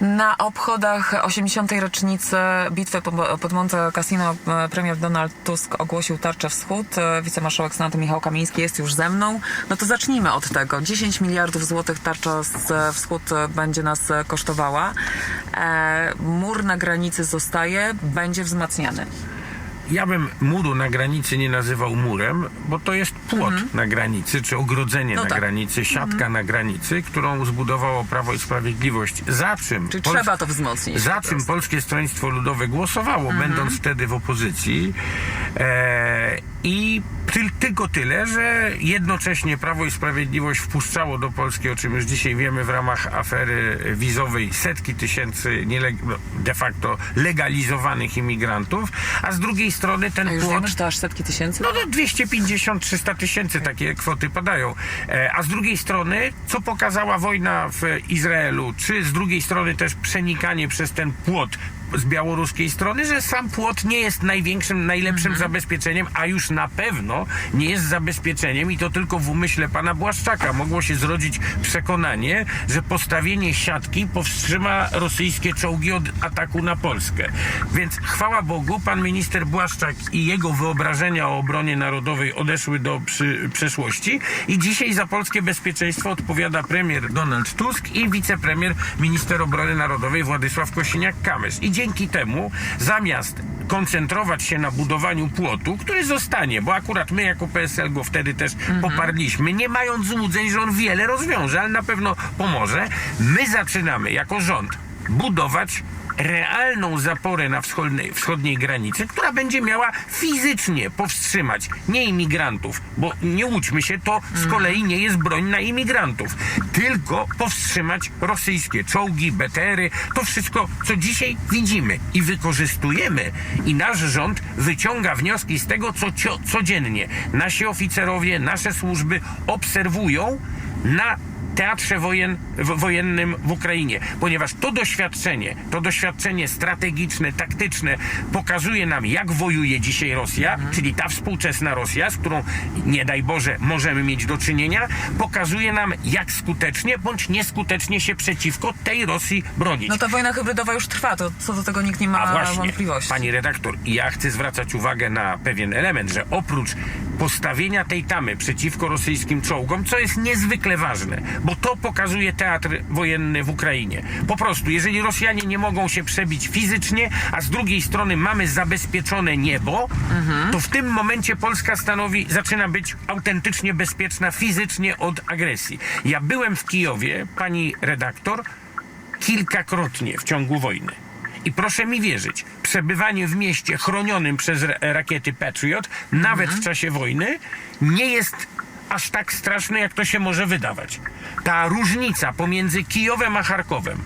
Na obchodach 80. rocznicy bitwy po- pod Monte Cassino e, premier Donald Tusk ogłosił tarczę wschód. E, Wicemarszałek Senatu Michał Kamiński jest już ze mną. No to zacznijmy od tego. 10 miliardów złotych tarcza z e, wschód będzie nas kosztowała. Mur na granicy zostaje, będzie wzmacniany. Ja bym muru na granicy nie nazywał murem, bo to jest płot na granicy, czy ogrodzenie No na tak. granicy, siatka na granicy, którą zbudowało Prawo i Sprawiedliwość. Za czym? Czyli Pols- trzeba to wzmocnić. Za czym. Polskie Stronnictwo Ludowe głosowało, będąc wtedy w opozycji. E, I ty, tylko tyle, że jednocześnie Prawo i Sprawiedliwość wpuszczało do Polski, o czym już dzisiaj wiemy, w ramach afery wizowej setki tysięcy nieleg- de facto legalizowanych imigrantów, a z drugiej strony ten A już płot... to aż setki tysięcy? No to 250-300 tysięcy takie kwoty padają. E, A z drugiej strony, co pokazała wojna w Izraelu, czy z drugiej strony też przenikanie przez ten płot z białoruskiej strony, że sam płot nie jest największym, najlepszym zabezpieczeniem, a już na pewno nie jest zabezpieczeniem i to tylko w umyśle pana Błaszczaka mogło się zrodzić przekonanie, że postawienie siatki powstrzyma rosyjskie czołgi od ataku na Polskę. Więc chwała Bogu, pan minister Błaszczak i jego wyobrażenia o obronie narodowej odeszły do przy, przeszłości i dzisiaj za polskie bezpieczeństwo odpowiada premier Donald Tusk i wicepremier minister obrony narodowej Władysław Kosiniak-Kamysz. I dzięki temu zamiast koncentrować się na budowaniu płotu, który zostanie, bo akurat my jako PSL go wtedy też poparliśmy, nie mając złudzeń, że on wiele rozwiąże, ale na pewno pomoże, my zaczynamy jako rząd budować realną zaporę na wschodniej, wschodniej granicy, która będzie miała fizycznie powstrzymać nie imigrantów, bo nie łudźmy się, to z kolei nie jest broń na imigrantów, tylko powstrzymać rosyjskie czołgi, BTR-y, to wszystko, co dzisiaj widzimy i wykorzystujemy. I nasz rząd wyciąga wnioski z tego, co codziennie. Nasi oficerowie, nasze służby obserwują na teatrze wojen, wojennym w Ukrainie, ponieważ to doświadczenie, to doświadczenie strategiczne, taktyczne pokazuje nam, jak wojuje dzisiaj Rosja, czyli ta współczesna Rosja, z którą nie daj Boże możemy mieć do czynienia, pokazuje nam, jak skutecznie bądź nieskutecznie się przeciwko tej Rosji bronić. No ta wojna hybrydowa już trwa, to co do tego nikt nie ma A właśnie, wątpliwości. pani redaktor, ja chcę zwracać uwagę na pewien element, że oprócz postawienia tej tamy przeciwko rosyjskim czołgom, co jest niezwykle ważne, bo to pokazuje teatr wojenny w Ukrainie. Po prostu, jeżeli Rosjanie nie mogą się przebić fizycznie, a z drugiej strony mamy zabezpieczone niebo, to w tym momencie Polska stanowi, zaczyna być autentycznie bezpieczna fizycznie od agresji. Ja byłem w Kijowie, pani redaktor, kilkakrotnie w ciągu wojny. I proszę mi wierzyć, przebywanie w mieście chronionym przez ra- rakiety Patriot, nawet w czasie wojny, nie jest aż tak straszne, jak to się może wydawać. Ta różnica pomiędzy Kijowem a Charkowem,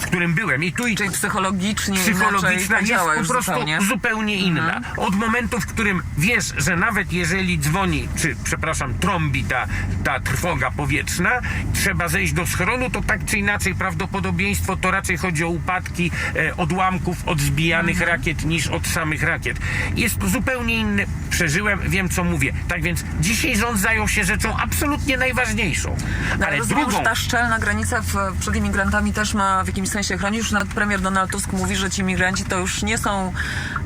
w którym byłem i tu i Czyli psychologicznie, psychologiczna inaczej to jest działa po już prostu zupełnie. zupełnie, inna. Od momentu, w którym wiesz, że nawet jeżeli dzwoni, czy przepraszam, trąbi ta, ta trwoga powietrzna, trzeba zejść do schronu, to tak czy inaczej prawdopodobieństwo to raczej chodzi o upadki e, odłamków od zbijanych rakiet niż od samych rakiet. Jest to zupełnie inny. Przeżyłem, wiem co mówię. Tak więc dzisiaj rząd zajął się rzeczą absolutnie najważniejszą. No, Ale rozumiem, drugą... że ta szczelna granica w, przed imigrantami też ma w jakimś sensie chronić. Już nawet premier Donald Tusk mówi, że ci imigranci to już nie są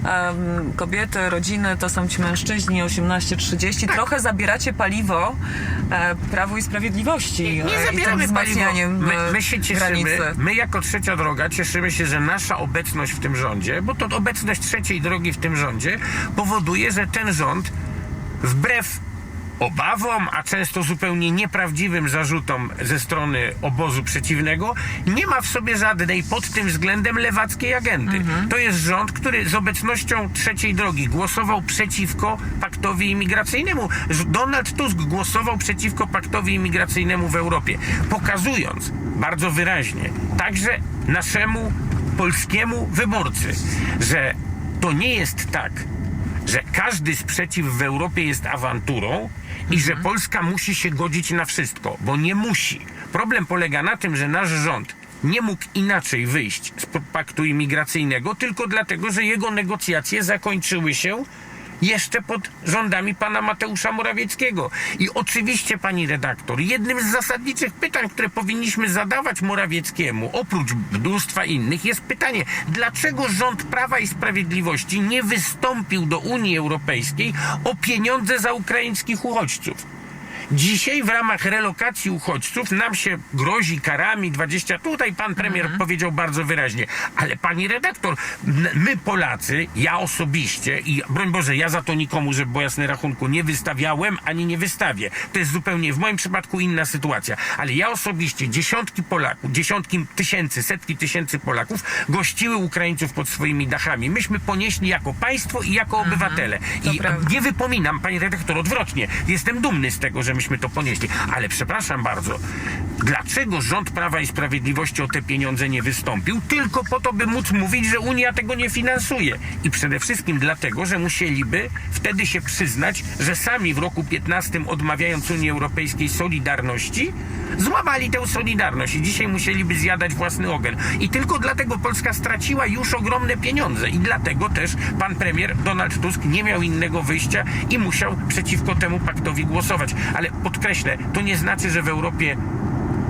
em, kobiety, rodziny, to są ci mężczyźni 18-30. Tak. Trochę zabieracie paliwo e, Prawu i Sprawiedliwości Nie e, i tym zabieramy paliwo. My, e, my się cieszymy, granicy. my jako trzecia droga cieszymy się, że nasza obecność w tym rządzie, bo to obecność trzeciej drogi w tym rządzie powoduje, że ten rząd wbrew obawom, a często zupełnie nieprawdziwym zarzutom ze strony obozu przeciwnego, nie ma w sobie żadnej pod tym względem lewackiej agendy. To jest rząd, który z obecnością trzeciej drogi głosował przeciwko paktowi imigracyjnemu. Donald Tusk głosował przeciwko paktowi imigracyjnemu w Europie, pokazując bardzo wyraźnie także naszemu polskiemu wyborcy, że to nie jest tak, że każdy sprzeciw w Europie jest awanturą i że Polska musi się godzić na wszystko, bo nie musi. Problem polega na tym, że nasz rząd nie mógł inaczej wyjść z paktu imigracyjnego, tylko dlatego, że jego negocjacje zakończyły się jeszcze pod rządami pana Mateusza Morawieckiego. I oczywiście, pani redaktor, jednym z zasadniczych pytań, które powinniśmy zadawać Morawieckiemu, oprócz mnóstwa innych, jest pytanie, dlaczego rząd Prawa i Sprawiedliwości nie wystąpił do Unii Europejskiej o pieniądze za ukraińskich uchodźców? Dzisiaj w ramach relokacji uchodźców nam się grozi karami 20. Tutaj pan premier powiedział bardzo wyraźnie, ale pani redaktor, my Polacy, ja osobiście i broń Boże, ja za to nikomu, żeby było jasne rachunku, nie wystawiałem ani nie wystawię. To jest zupełnie w moim przypadku inna sytuacja. Ale ja osobiście dziesiątki Polaków, dziesiątki tysięcy, setki tysięcy Polaków gościły Ukraińców pod swoimi dachami. Myśmy ponieśli jako państwo i jako obywatele. to I prawda. nie wypominam, pani redaktor, odwrotnie. Jestem dumny z tego, że myśmy to ponieśli. Ale przepraszam bardzo, dlaczego rząd Prawa i Sprawiedliwości o te pieniądze nie wystąpił? Tylko po to, by móc mówić, że Unia tego nie finansuje. I przede wszystkim dlatego, że musieliby wtedy się przyznać, że sami w roku 15 odmawiając Unii Europejskiej Solidarności, złamali tę Solidarność i dzisiaj musieliby zjadać własny ogień. I tylko dlatego Polska straciła już ogromne pieniądze i dlatego też pan premier Donald Tusk nie miał innego wyjścia i musiał przeciwko temu paktowi głosować. Ale podkreślę, to nie znaczy, że w Europie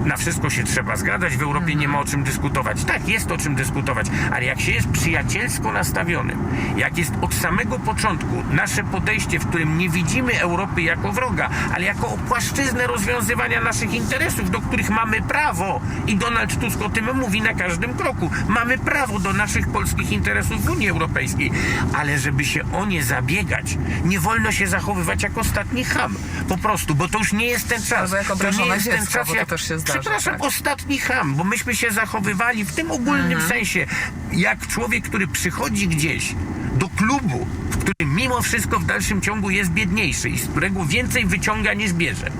na wszystko się trzeba zgadzać, w Europie nie ma o czym dyskutować. Tak, jest o czym dyskutować, ale jak się jest przyjacielsko nastawionym, jak jest od samego początku nasze podejście, w którym nie widzimy Europy jako wroga, ale jako płaszczyznę rozwiązywania naszych interesów, do których mamy prawo i Donald Tusk o tym mówi na każdym kroku. Mamy prawo do naszych polskich interesów w Unii Europejskiej, ale żeby się o nie zabiegać, nie wolno się zachowywać jak ostatni ham. Po prostu, bo to już nie jest ten czas. Albo jak to nie jest ten dziecko, czas, bo to też się zdarza, Przepraszam, tak. ostatni ham, bo myśmy się zachowywali w tym ogólnym Mhm. sensie, jak człowiek, który przychodzi gdzieś do klubu, w którym mimo wszystko w dalszym ciągu jest biedniejszy i z którego więcej wyciąga niż bierze.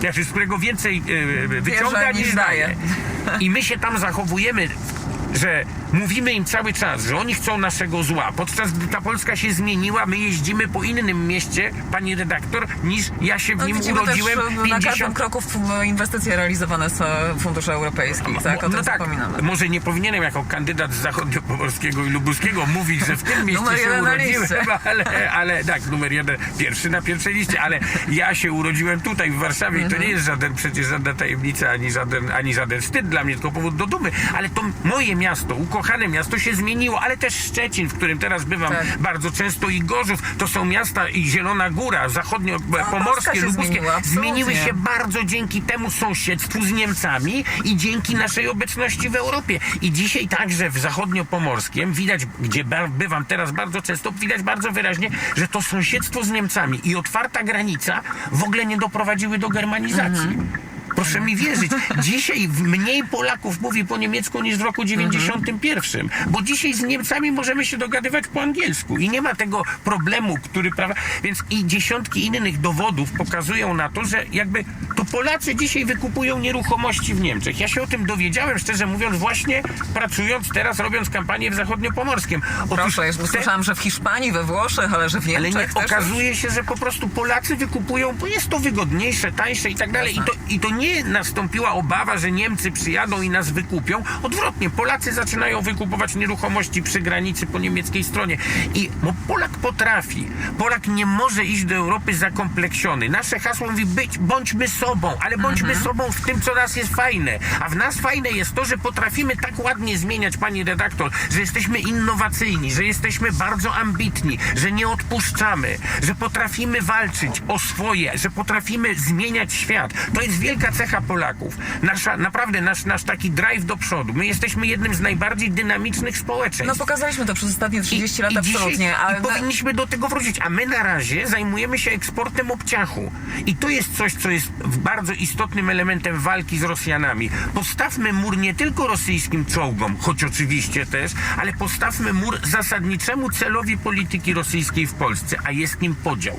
Znaczy, z którego więcej e, wyciąga niż niż daje. daje. I my się tam zachowujemy, że mówimy im cały czas, że oni chcą naszego zła. Podczas gdy ta Polska się zmieniła, my jeździmy po innym mieście, pani redaktor, niż ja się w No, nim urodziłem też e, na każdym 50 kroku inwestycje realizowane z funduszy europejskich, tak? No tak, zapominamy. może nie powinienem jako kandydat z zachodniopomorskiego i lubuskiego mówić, że w tym mieście Numer się urodziłem, ale, ale tak, numer jeden, pierwszy na pierwszej liście, ale ja się urodziłem tutaj w Warszawie i to nie jest żaden, przecież żadna tajemnica, ani żaden, ani żaden wstyd dla mnie, tylko powód do dumy, ale to moje miasto, ukochane miasto się zmieniło, ale też Szczecin, w którym teraz bywam Tak. bardzo często i Gorzów, to są miasta i Zielona Góra, zachodnio-pomorskie, się lubuskie, zmieniła, zmieniły się bardzo dzięki temu sąsiedztwu z Niemcami i dzięki naszej obecności w Europie. I dzisiaj także w zachodniopomorskiem widać, gdzie bywam teraz bardzo często, widać bardzo wyraźnie, że to sąsiedztwo z Niemcami i otwarta granica w ogóle nie doprowadziły do germanizacji. Proszę mi wierzyć, dzisiaj mniej Polaków mówi po niemiecku niż w roku 91, bo dzisiaj z Niemcami możemy się dogadywać po angielsku i nie ma tego problemu, który, prawda, więc i dziesiątki innych dowodów pokazują na to, że jakby to Polacy dzisiaj wykupują nieruchomości w Niemczech. Ja się o tym dowiedziałem, szczerze mówiąc, właśnie pracując teraz, robiąc kampanię w Zachodniopomorskim. Otóż Proszę, już te- słyszałam, że w Hiszpanii, we Włoszech, ale że w ale nie, Niemczech też okazuje się, że po prostu Polacy wykupują, bo jest to wygodniejsze, tańsze i tak dalej. I to, I to nie nastąpiła obawa, że Niemcy przyjadą i nas wykupią. Odwrotnie, Polacy zaczynają wykupować nieruchomości przy granicy po niemieckiej stronie. I bo Polak potrafi. Polak nie może iść do Europy zakompleksiony. Nasze hasło mówi być, bądźmy sobą, ale bądźmy sobą w tym, co nas jest fajne. A w nas fajne jest to, że potrafimy tak ładnie zmieniać, pani redaktor, że jesteśmy innowacyjni, że jesteśmy bardzo ambitni, że nie odpuszczamy, że potrafimy walczyć o swoje, że potrafimy zmieniać świat. To jest wielka cecha Polaków. Nasza, naprawdę nasz, nasz taki drive do przodu. My jesteśmy jednym z najbardziej dynamicznych społeczeństw. No pokazaliśmy to przez ostatnie 30 lat I dzisiaj- absolutnie, ale I powinniśmy do tego wrócić. A my na razie zajmujemy się eksportem obciachu. I to jest coś, co jest bardzo istotnym elementem walki z Rosjanami. Postawmy mur nie tylko rosyjskim czołgom, choć oczywiście też, ale postawmy mur zasadniczemu celowi polityki rosyjskiej w Polsce, a jest nim podział.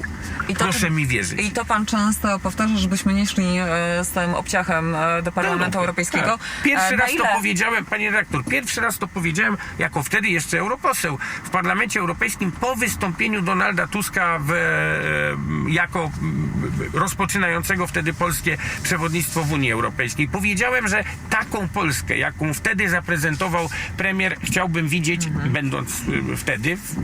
Proszę mi wierzyć. I to pan często powtarza, żebyśmy nie szli e, z tym obciachem e, do Parlamentu Tak, Europejskiego. tak. Pierwszy E, na raz ile... to powiedziałem, panie redaktor, pierwszy raz to powiedziałem jako wtedy jeszcze europoseł w Parlamencie Europejskim po wystąpieniu Donalda Tuska w, e, jako rozpoczynającego wtedy polskie przewodnictwo w Unii Europejskiej. Powiedziałem, że taką Polskę, jaką wtedy zaprezentował premier, chciałbym widzieć, będąc e, wtedy w,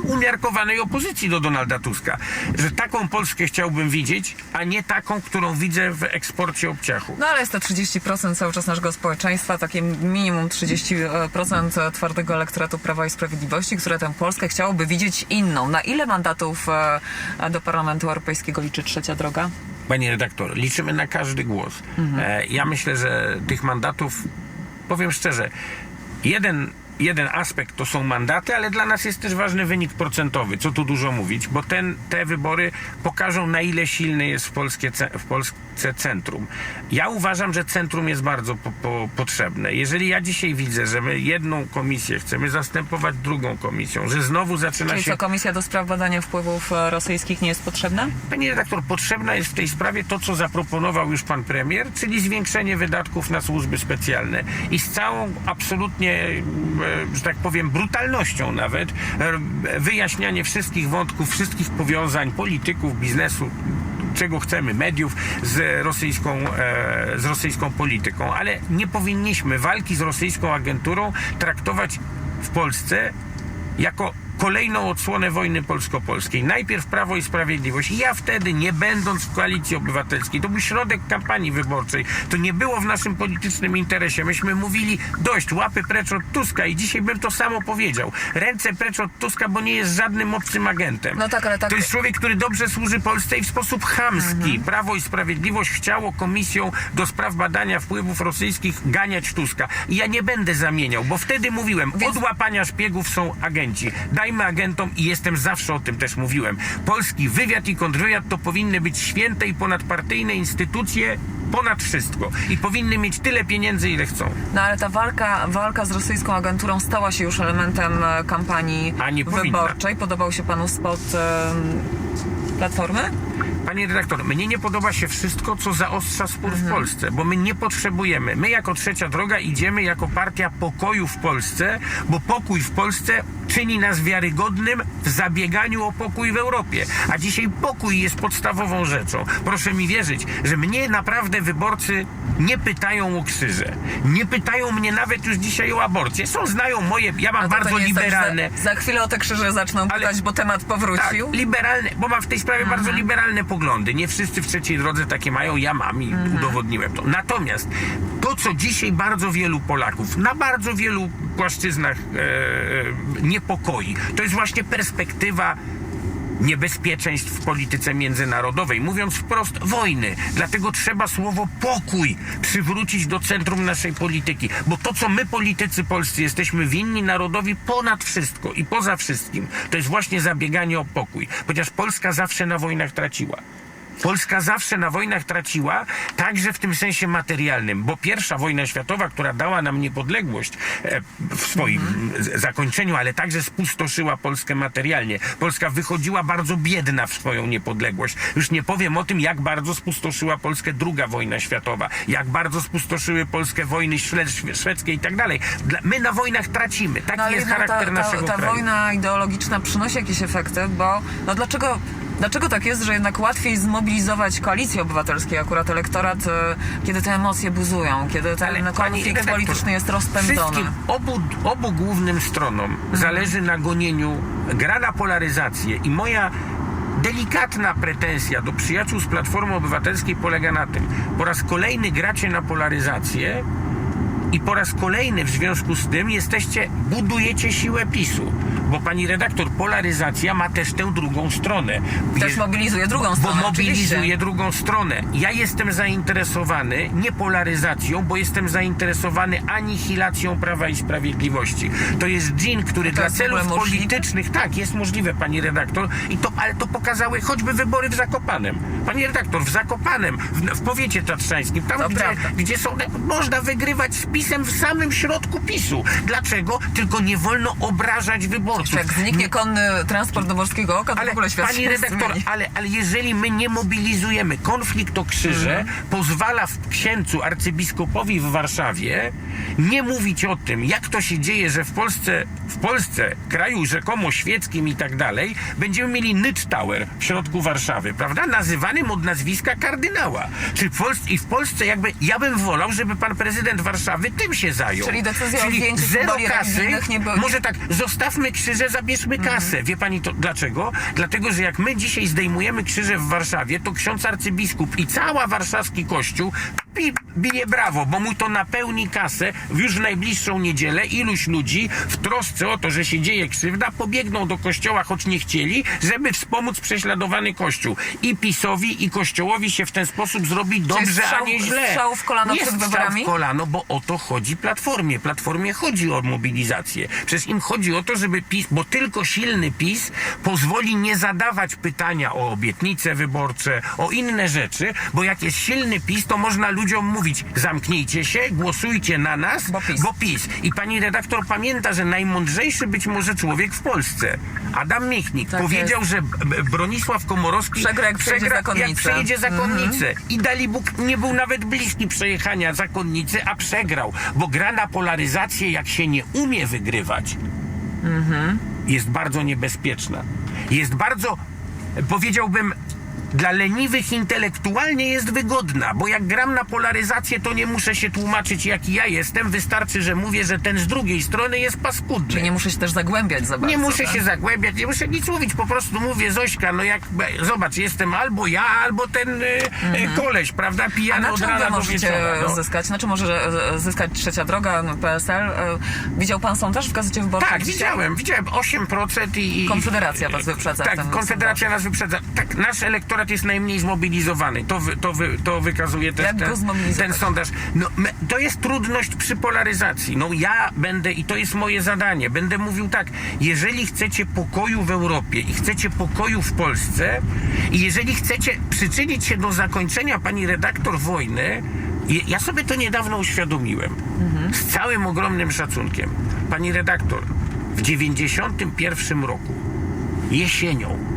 umiarkowanej opozycji do Donalda Tuska, że taką Polskę chciałbym widzieć, a nie taką, którą widzę w eksporcie obciachu. No ale jest to 30% cały czas naszego społeczeństwa, takie minimum 30% twardego elektoratu Prawa i Sprawiedliwości, które tę Polskę chciałoby widzieć inną. Na ile mandatów e, do Parlamentu Europejskiego liczy trzecia droga? Panie redaktor, liczymy na każdy głos. E, ja myślę, że tych mandatów, powiem szczerze, jeden, jeden aspekt to są mandaty, ale dla nas jest też ważny wynik procentowy, co tu dużo mówić, bo ten, te wybory pokażą, na ile silny jest w, Polskie, w Polsce centrum. Ja uważam, że centrum jest bardzo po, po, potrzebne. Jeżeli ja dzisiaj widzę, że my jedną komisję chcemy zastępować drugą komisją, że znowu zaczyna Czyli się co, Komisja do Spraw Badania Wpływów e, Rosyjskich nie jest potrzebna? Panie redaktor, potrzebna jest w tej sprawie to, co zaproponował już pan premier, czyli zwiększenie wydatków na służby specjalne. I z całą absolutnie, e, że tak powiem, brutalnością nawet, e, wyjaśnianie wszystkich wątków, wszystkich powiązań polityków, biznesu, czego chcemy, mediów z rosyjską, e, z rosyjską polityką. Ale nie powinniśmy walki z rosyjską agenturą traktować w Polsce jako kolejną odsłonę wojny polsko-polskiej. Najpierw Prawo i Sprawiedliwość. Ja wtedy, nie będąc w koalicji obywatelskiej, to był środek kampanii wyborczej, to nie było w naszym politycznym interesie. Myśmy mówili dość, łapy precz od Tuska i dzisiaj bym to samo powiedział. Ręce precz od Tuska, bo nie jest żadnym obcym agentem. No tak, ale tak- To jest człowiek, który dobrze służy Polsce i w sposób chamski. Prawo i Sprawiedliwość chciało komisją do spraw badania wpływów rosyjskich ganiać Tuska. I ja nie będę zamieniał, bo wtedy mówiłem, Więc- od łapania szpiegów są agenci. Dajmy agentom i jestem zawsze o tym też mówiłem. Polski wywiad i kontrwywiad to powinny być święte i ponadpartyjne instytucje ponad wszystko. I powinny mieć tyle pieniędzy, ile chcą. No ale ta walka, walka z rosyjską agenturą stała się już elementem e, kampanii wyborczej. Podobał się panu spot Platformy? Panie redaktor, mnie nie podoba się wszystko, co zaostrza spór w Polsce, bo my nie potrzebujemy. My jako trzecia droga idziemy jako partia pokoju w Polsce, bo pokój w Polsce czyni nas wiarygodnym w zabieganiu o pokój w Europie. A dzisiaj pokój jest podstawową rzeczą. Proszę mi wierzyć, że mnie naprawdę wyborcy nie pytają o krzyże. Nie pytają mnie nawet już dzisiaj o aborcję. Są, znają moje, ja mam bardzo tak, liberalne. Za, za chwilę o te krzyże zaczną Ale- pytać, bo temat powrócił. Tak, liberalne, bo mam w tej sprawie Mhm. bardzo liberalne poglądy. Nie wszyscy w trzeciej drodze takie mają, ja mam i Mhm. udowodniłem to. Natomiast to, co dzisiaj bardzo wielu Polaków na bardzo wielu płaszczyznach e, e, niepokoi, to jest właśnie perspektywa niebezpieczeństw w polityce międzynarodowej, mówiąc wprost wojny. Dlatego trzeba słowo pokój przywrócić do centrum naszej polityki, bo to, co my politycy polscy jesteśmy winni narodowi ponad wszystko i poza wszystkim, to jest właśnie zabieganie o pokój, ponieważ Polska zawsze na wojnach traciła. Polska zawsze na wojnach traciła, także w tym sensie materialnym, bo pierwsza wojna światowa, która dała nam niepodległość e, w swoim z- zakończeniu, ale także spustoszyła Polskę materialnie. Polska wychodziła bardzo biedna w swoją niepodległość. Już nie powiem o tym, jak bardzo spustoszyła Polskę druga wojna światowa, jak bardzo spustoszyły Polskę wojny szwed- szwedzkie i tak dalej. My na wojnach tracimy. Taki No jest charakter ta, ta, naszego ta kraju. wojna ideologiczna przynosi jakieś efekty, bo no dlaczego, dlaczego tak jest, że jednak łatwiej zmobilizować koalicję obywatelską, akurat elektorat, e, kiedy te emocje buzują, kiedy ten Ale konflikt redaktor, polityczny jest rozpędzony? Obu, obu głównym stronom zależy na gonieniu, gra na polaryzację i moja delikatna pretensja do przyjaciół z Platformy Obywatelskiej polega na tym, po raz kolejny gracie na polaryzację i po raz kolejny w związku z tym jesteście, budujecie siłę PiSu. Bo pani redaktor, polaryzacja ma też tę drugą stronę. Też Je- mobilizuje drugą bo stronę, mobilizuje oczywiście. drugą stronę. Ja jestem zainteresowany nie polaryzacją, bo jestem zainteresowany anihilacją Prawa i Sprawiedliwości. To jest dżin, który dla w ogóle celów politycznych, tak, jest możliwe, pani redaktor, i to, ale to pokazały choćby wybory w Zakopanem. Pani redaktor, w Zakopanem, w, w powiecie tatrzańskim, tam To gdzie, gdzie są, można wygrywać z PiSem w samym środku PiSu. Dlaczego? Tylko nie wolno obrażać Jak zniknie konny transport do Morskiego Oka, to w ogóle świat pani redaktor, ale, ale jeżeli my nie mobilizujemy, konflikt o krzyże Mhm. pozwala w księdzu arcybiskupowi w Warszawie nie mówić o tym, jak to się dzieje, że w Polsce, w Polsce, kraju rzekomo świeckim i tak dalej, będziemy mieli Nycz Tower w środku Warszawy, prawda? Nazywanym od nazwiska kardynała. Czy w Polsce, I w Polsce jakby, ja bym wolał, żeby pan prezydent Warszawy tym się zajął. Czyli decyzja o Czyli zdjęciu zero kasy, nie było- może tak, zostawmy krzyż krzyże, zabierzmy kasę. Wie pani to dlaczego? Dlatego, że jak my dzisiaj zdejmujemy krzyże w Warszawie, to ksiądz arcybiskup i cała warszawski kościół pi- bije brawo, bo mu to napełni kasę już w najbliższą niedzielę. Iluś ludzi w trosce o to, że się dzieje krzywda, pobiegną do kościoła, choć nie chcieli, żeby wspomóc prześladowany kościół. I PiSowi, i kościołowi się w ten sposób zrobi dobrze, strzał- a nie źle. strzał w kolano nie przed wyborami? w kolano, bo o to chodzi Platformie. Platformie chodzi o mobilizację. Przecież im chodzi o to, żeby PiS, bo tylko silny PiS pozwoli nie zadawać pytania o obietnice wyborcze, o inne rzeczy, bo jak jest silny PiS, to można ludziom mówić, zamknijcie się, głosujcie na nas, Bo PiS. bo PiS. I pani redaktor pamięta, że najmądrzejszy być może człowiek w Polsce, Adam Michnik, Tak powiedział, że B- B- Bronisław Komorowski Przegra, jak przejdzie jak zakonnicę. przejedzie zakonnicę. I Dalibóg nie był nawet bliski przejechania zakonnicy, a przegrał, bo gra na polaryzację, jak się nie umie wygrywać, jest bardzo niebezpieczna. Jest bardzo, powiedziałbym, dla leniwych intelektualnie jest wygodna, bo jak gram na polaryzację, to nie muszę się tłumaczyć, jaki ja jestem. Wystarczy, że mówię, że ten z drugiej strony jest paskudny. Czyli nie muszę się też zagłębiać za bardzo. Nie muszę tak? się zagłębiać, nie muszę nic mówić, po prostu mówię Zośka, no jak, zobacz, jestem albo ja, albo ten y, y, koleś, prawda, A pijany na od czym wy możecie. No. zyskać? Na czym może e, zyskać trzecia droga, no, PSL? E, Widział pan sondaż w Gazecie Wyborczej? Tak, widziałem, widziałem 8% i... Konfederacja was wyprzedza Tak, Konfederacja nas wyprzedza. Tak, nasz elektorat jest najmniej zmobilizowany. To, wy, to, wy, to wykazuje też ten, ten sondaż. No, me, to jest trudność przy polaryzacji. No ja będę, i to jest moje zadanie, będę mówił tak, jeżeli chcecie pokoju w Europie i chcecie pokoju w Polsce i jeżeli chcecie przyczynić się do zakończenia pani redaktor wojny, ja sobie to niedawno uświadomiłem. Z całym ogromnym szacunkiem. Pani redaktor, w 91 roku jesienią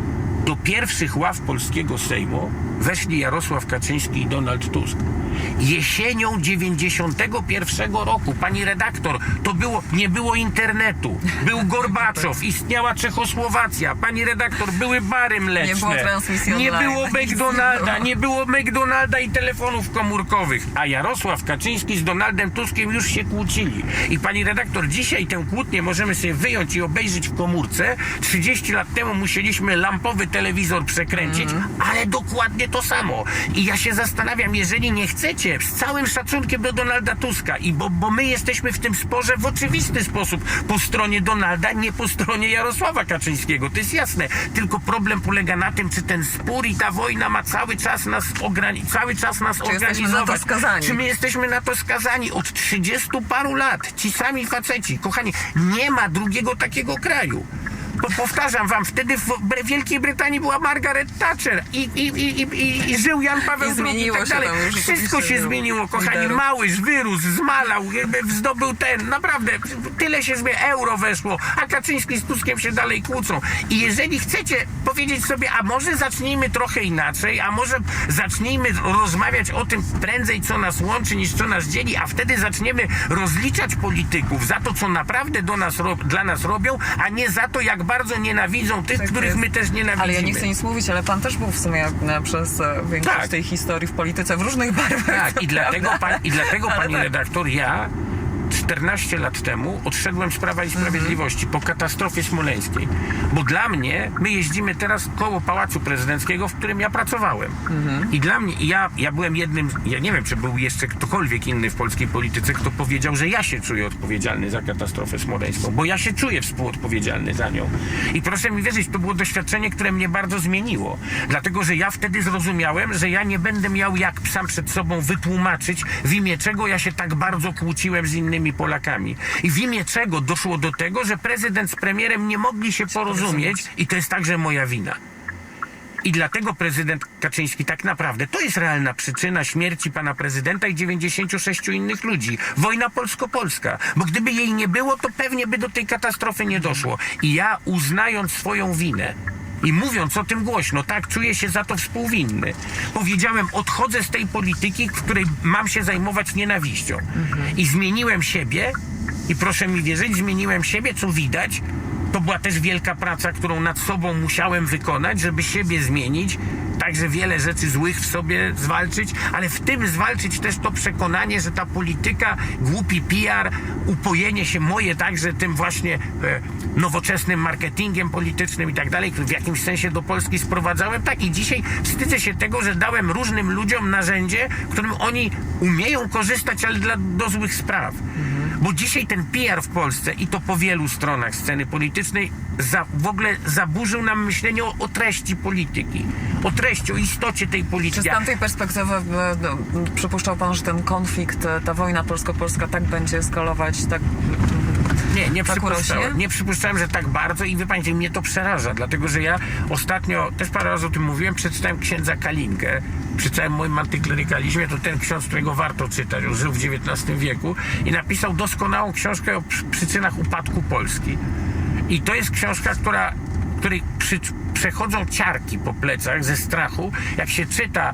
do pierwszych ław polskiego Sejmu weszli Jarosław Kaczyński i Donald Tusk. Jesienią 91 roku, pani redaktor, to było, nie było internetu, był Gorbaczow, istniała Czechosłowacja, pani redaktor, były bary mleczne, Nie było transmisji nie online, było McDonalda, nie było McDonalda i telefonów komórkowych, a Jarosław Kaczyński z Donaldem Tuskiem już się kłócili. I pani redaktor, dzisiaj tę kłótnię możemy sobie wyjąć i obejrzeć w komórce. 30 lat temu musieliśmy lampowy telewizor przekręcić, ale dokładnie to samo. I ja się zastanawiam, jeżeli nie chcecie, z całym szacunkiem do Donalda Tuska, i bo, bo my jesteśmy w tym sporze w oczywisty sposób po stronie Donalda, nie po stronie Jarosława Kaczyńskiego. To jest jasne. Tylko problem polega na tym, czy ten spór i ta wojna ma cały czas nas ograni- cały czas nas jesteśmy organizować. na to skazani? Czy my jesteśmy na to skazani od 30 paru lat? Ci sami faceci, kochani, nie ma drugiego takiego kraju. Po, powtarzam wam, wtedy w Wielkiej Brytanii była Margaret Thatcher i, i, i, i, i, żył Jan Paweł I II i tak się dalej. już Wszystko się zmieniło, kochani. liderów. Małyż wyrósł, zmalał, jakby zdobył ten, naprawdę, tyle się zmieniło, euro weszło, a Kaczyński z Tuskiem się dalej kłócą. I jeżeli chcecie powiedzieć sobie, a może zacznijmy trochę inaczej, a może zacznijmy rozmawiać o tym prędzej, co nas łączy, niż co nas dzieli, a wtedy zaczniemy rozliczać polityków za to, co naprawdę do nas, dla nas robią, a nie za to, jak bardzo nienawidzą tych, Tak których jest. my też nienawidzimy. Ale ja nie chcę nic mówić, ale pan też był w sumie e, przez e, większość Tak. tej historii w polityce w różnych barwach. Tak, i dlatego, pan, i dlatego pani tak. redaktor, ja 14 lat temu odszedłem z Prawa i Sprawiedliwości po katastrofie smoleńskiej. Bo dla mnie, my jeździmy teraz koło Pałacu Prezydenckiego, w którym ja pracowałem. I dla mnie, ja, ja byłem jednym, ja nie wiem, czy był jeszcze ktokolwiek inny w polskiej polityce, kto powiedział, że ja się czuję odpowiedzialny za katastrofę smoleńską, bo ja się czuję współodpowiedzialny za nią. I proszę mi wierzyć, to było doświadczenie, które mnie bardzo zmieniło. Dlatego, że ja wtedy zrozumiałem, że ja nie będę miał jak sam przed sobą wytłumaczyć, w imię czego ja się tak bardzo kłóciłem z innymi Polakami. I w imię czego doszło do tego, że prezydent z premierem nie mogli się porozumieć i to jest także moja wina. I dlatego prezydent Kaczyński tak naprawdę to jest realna przyczyna śmierci pana prezydenta i 96 innych ludzi. Wojna polsko-polska. Bo gdyby jej nie było, to pewnie by do tej katastrofy nie doszło. I ja uznając swoją winę i mówiąc o tym głośno, tak, czuję się za to współwinny. Powiedziałem, odchodzę z tej polityki, w której mam się zajmować nienawiścią. I zmieniłem siebie i proszę mi wierzyć, zmieniłem siebie, co widać, to była też wielka praca, którą nad sobą musiałem wykonać, żeby siebie zmienić, także wiele rzeczy złych w sobie zwalczyć, ale w tym zwalczyć też to przekonanie, że ta polityka, głupi PR, upojenie się moje także tym właśnie e, nowoczesnym marketingiem politycznym i tak dalej, który w jakimś sensie do Polski sprowadzałem. Tak i dzisiaj wstydzę się tego, że dałem różnym ludziom narzędzie, którym oni umieją korzystać, ale dla, do złych spraw. Bo dzisiaj ten PR w Polsce i to po wielu stronach sceny politycznej za, w ogóle zaburzył nam myślenie o, o treści polityki. O treści, o istocie tej Czy z polityki. tamtej perspektywy e, no, przypuszczał pan, że ten konflikt, e, ta wojna polsko-polska tak będzie eskalować, tak Nie, nie Tak przypuszczałem. Nie przypuszczałem, że tak bardzo i wie pani, mnie to przeraża, dlatego że ja ostatnio, też parę razy o tym mówiłem, przeczytałem księdza Kalinkę. Przy całym moim antyklerykalizmie to ten ksiądz, którego warto czytać, on żył w XIX wieku i napisał doskonałą książkę o przy- przyczynach upadku Polski. I to jest książka, która, której przy, przechodzą ciarki po plecach ze strachu, jak się czyta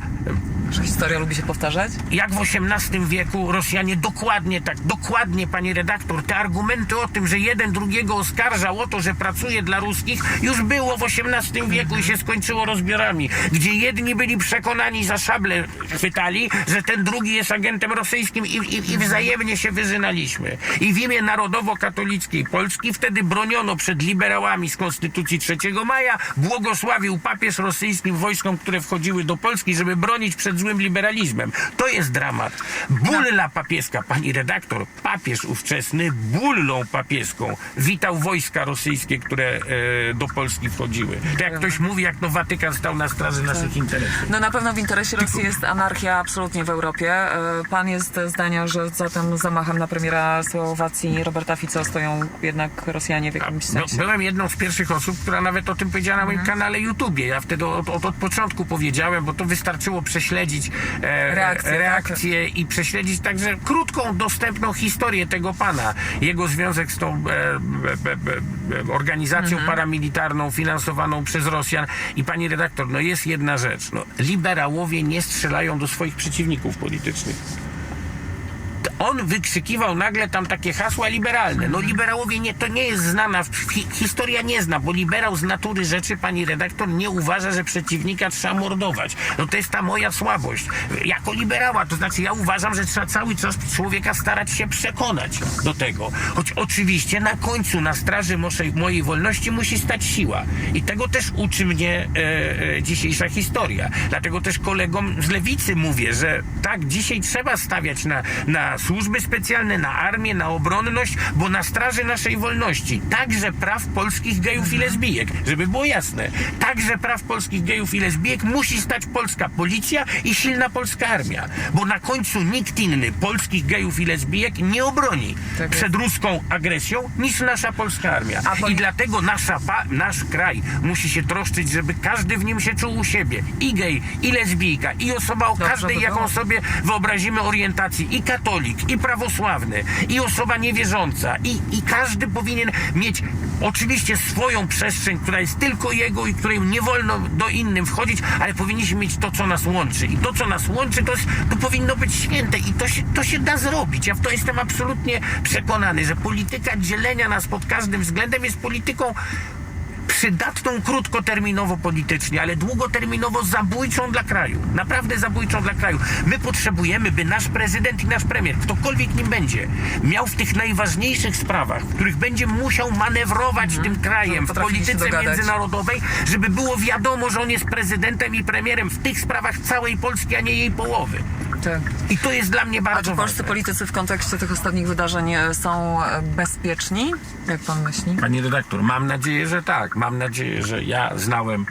że historia lubi się powtarzać? jak w XVIII wieku Rosjanie dokładnie tak, dokładnie pani redaktor, te argumenty o tym, że jeden drugiego oskarżał o to, że pracuje dla ruskich, już było w XVIII wieku i się skończyło rozbiorami, gdzie jedni byli przekonani za szable chwytali, że ten drugi jest agentem rosyjskim i, i, i wzajemnie się wyżynaliśmy. I w imię narodowo-katolickiej Polski wtedy broniono przed liberałami z Konstytucji 3 maja, błogosławił papież rosyjskim wojskom, które wchodziły do Polski, żeby bronić przed złym liberalizmem. To jest dramat. Bulla papieska, pani redaktor, papież ówczesny bullą papieską witał wojska rosyjskie, które e, do Polski wchodziły. To jak ktoś mówi, jak to Watykan stał na straży naszych interesów. No na pewno w interesie Rosji jest anarchia absolutnie w Europie. E, Pan jest zdania, że za tym zamachem na premiera Słowacji Roberta Fico stoją jednak Rosjanie w jakimś No, sensie. byłem jedną z pierwszych osób, która nawet o tym powiedziała na moim kanale YouTubie. Ja wtedy od, od, od początku powiedziałem, bo to wystarczyło prześledzić e, Reakcje, tak. reakcje i prześledzić także krótką, dostępną historię tego pana. Jego związek z tą e, e, e, e, organizacją Mhm. paramilitarną finansowaną przez Rosjan. I pani redaktor, no jest jedna rzecz. No, liberałowie nie strzelają do swoich przeciwników politycznych on wykrzykiwał nagle tam takie hasła liberalne. No liberałowie nie, to nie jest znana, hi, historia nie zna, bo liberał z natury rzeczy, pani redaktor, nie uważa, że przeciwnika trzeba mordować. No to jest ta moja słabość. Jako liberała, to znaczy ja uważam, że trzeba cały czas człowieka starać się przekonać do tego. Choć oczywiście na końcu, na straży mojej, mojej wolności musi stać siła. I tego też uczy mnie e, e, dzisiejsza historia. Dlatego też kolegom z lewicy mówię, że tak, dzisiaj trzeba stawiać na, na służby specjalne, na armię, na obronność, bo na straży naszej wolności, także praw polskich gejów i lesbijek, żeby było jasne, także praw polskich gejów i lesbijek musi stać polska policja i silna polska armia, bo na końcu nikt inny polskich gejów i lesbijek nie obroni Tak przed ruską agresją niż nasza polska armia. I dlatego nasza nasz kraj musi się troszczyć, żeby każdy w nim się czuł u siebie. I gej, i lesbijka, i osoba o Dobrze każdej, jaką sobie wyobrazimy orientacji, i katolik, i prawosławny, i osoba niewierząca, i, i każdy powinien mieć oczywiście swoją przestrzeń, która jest tylko jego i której nie wolno do innym wchodzić, ale powinniśmy mieć to, co nas łączy. I to, co nas łączy, to, jest, to powinno być święte i to się, to się da zrobić. Ja w to jestem absolutnie przekonany, że polityka dzielenia nas pod każdym względem jest polityką przydatną krótkoterminowo politycznie, ale długoterminowo zabójczą dla kraju. Naprawdę zabójczą dla kraju. My potrzebujemy, by nasz prezydent i nasz premier, ktokolwiek nim będzie, miał w tych najważniejszych sprawach, w których będzie musiał manewrować tym krajem w polityce międzynarodowej, żeby było wiadomo, że on jest prezydentem i premierem w tych sprawach całej Polski, a nie jej połowy. Tak. I to jest dla mnie A bardzo czy polscy ważne. politycy w kontekście tych ostatnich wydarzeń e, są e, bezpieczni? Jak pan myśli? Pani redaktor, mam nadzieję, że tak. Mam nadzieję, że ja znałem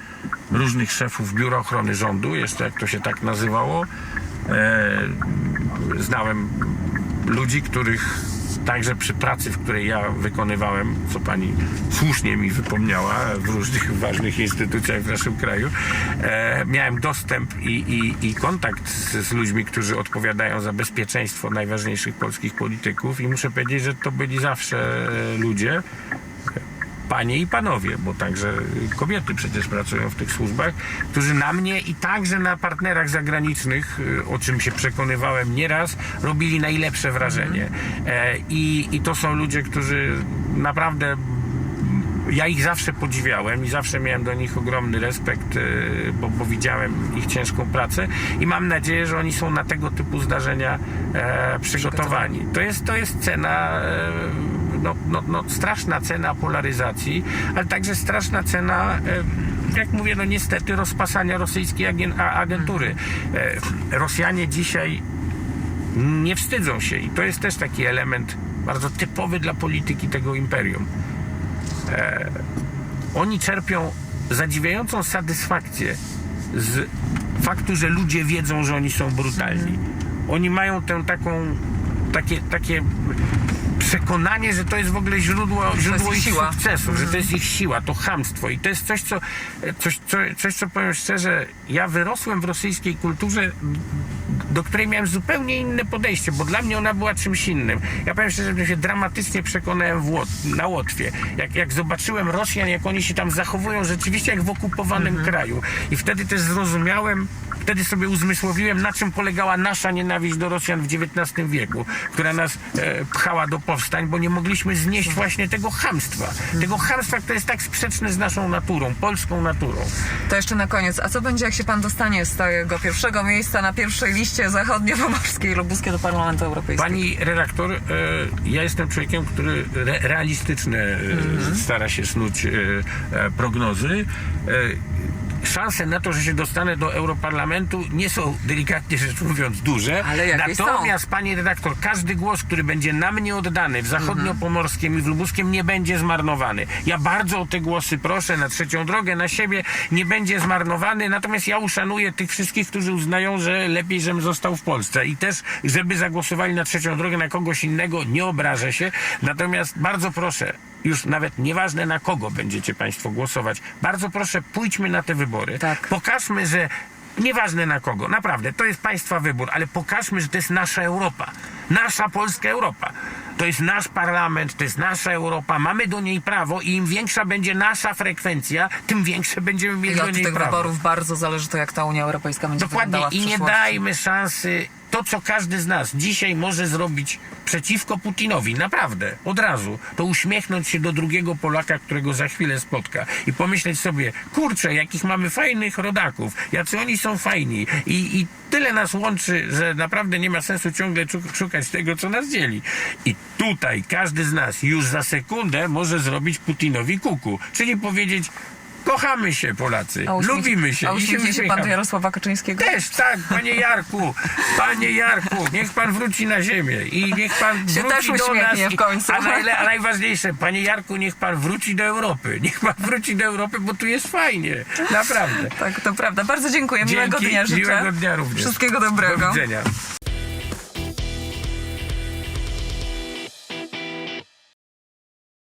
różnych szefów Biura Ochrony Rządu, jeszcze jak to się tak nazywało. E, znałem ludzi, których także przy pracy, w której ja wykonywałem, co pani słusznie mi wypomniała, w różnych ważnych instytucjach w naszym kraju, e, miałem dostęp i, i, i kontakt z, z ludźmi, którzy odpowiadają za bezpieczeństwo najważniejszych polskich polityków i muszę powiedzieć, że to byli zawsze e, ludzie, panie i panowie, bo także kobiety przecież pracują w tych służbach, którzy na mnie i także na partnerach zagranicznych, y, o czym się przekonywałem nieraz, robili najlepsze wrażenie. E, I, I to są ludzie, którzy naprawdę ja ich zawsze podziwiałem i zawsze miałem do nich ogromny respekt, e, bo, bo widziałem ich ciężką pracę i mam nadzieję, że oni są na tego typu zdarzenia e, przygotowani. To jest, to jest cena, e, no, no, no, straszna cena polaryzacji, ale także straszna cena, jak mówię, no niestety rozpasania rosyjskiej agentury. E, Rosjanie dzisiaj nie wstydzą się i to jest też taki element bardzo typowy dla polityki tego imperium. E, oni czerpią zadziwiającą satysfakcję z faktu, że ludzie wiedzą, że oni są brutalni. Oni mają tę taką takie, takie przekonanie, że to jest w ogóle źródło, źródło ich siła. sukcesu, że to jest ich siła, to chamstwo i to jest coś, co, coś, co, coś, co powiem szczerze, ja wyrosłem w rosyjskiej kulturze, do której miałem zupełnie inne podejście, bo dla mnie ona była czymś innym. Ja powiem szczerze, że się dramatycznie przekonałem w Łot, na Łotwie. Jak, jak zobaczyłem Rosjan, jak oni się tam zachowują rzeczywiście jak w okupowanym kraju. I wtedy też zrozumiałem, wtedy sobie uzmysłowiłem, na czym polegała nasza nienawiść do Rosjan w XIX wieku, która nas e, pchała do powstań, bo nie mogliśmy znieść właśnie tego chamstwa. Tego chamstwa, które jest tak sprzeczne z naszą naturą, polską naturą. To jeszcze na koniec. A co będzie, jak się pan dostanie z tego pierwszego miejsca na pierwszej liście zachodnio-pomorskiej lubuskie do Parlamentu Europejskiego? Pani redaktor, e, ja jestem człowiekiem, który re, realistyczne e, stara się snuć e, e, prognozy. E, Szanse na to, że się dostanę do Europarlamentu nie są delikatnie rzecz mówiąc duże. Ale jakieś są. Natomiast pani redaktor, każdy głos, który będzie na mnie oddany w zachodniopomorskim i w lubuskiem nie będzie zmarnowany. Ja bardzo o te głosy proszę na trzecią drogę, na siebie nie będzie zmarnowany. Natomiast ja uszanuję tych wszystkich, którzy uznają, że lepiej, żebym został w Polsce i też, żeby zagłosowali na trzecią drogę na kogoś innego, nie obrażę się. Natomiast bardzo proszę, już nawet nieważne na kogo będziecie Państwo głosować, bardzo proszę, pójdźmy na te wybory. Tak. Pokażmy, że nieważne na kogo, naprawdę, to jest Państwa wybór, ale pokażmy, że to jest nasza Europa. Nasza polska Europa. To jest nasz parlament, to jest nasza Europa, mamy do niej prawo i im większa będzie nasza frekwencja, tym większe będziemy mieli I do od niej tych prawo. wyborów bardzo zależy to, jak ta Unia Europejska będzie Dokładnie wyglądała w i nie przyszłości. dajmy szansy to, co każdy z nas dzisiaj może zrobić przeciwko Putinowi, naprawdę, od razu, to uśmiechnąć się do drugiego Polaka, którego za chwilę spotka. I pomyśleć sobie, kurczę, jakich mamy fajnych rodaków, jacy oni są fajni. I, i tyle nas łączy, że naprawdę nie ma sensu ciągle szukać tego, co nas dzieli. I tutaj każdy z nas już za sekundę może zrobić Putinowi kuku, czyli powiedzieć, kochamy się Polacy, A uśmiech- lubimy się A i się uśmiechnie się pan do uśmiechamy. Jarosława Kaczyńskiego? Też tak, panie Jarku, panie Jarku, niech pan wróci na ziemię i niech pan Się wróci też do nas. uśmiechnie w końcu. A, najle, a najważniejsze, panie Jarku, niech pan wróci do Europy. Niech pan wróci do Europy, bo tu jest fajnie. Naprawdę. Tak, to prawda. Bardzo dziękuję. Miłego Dzięki, dnia życzę. miłego dnia również. Wszystkiego dobrego. Do widzenia.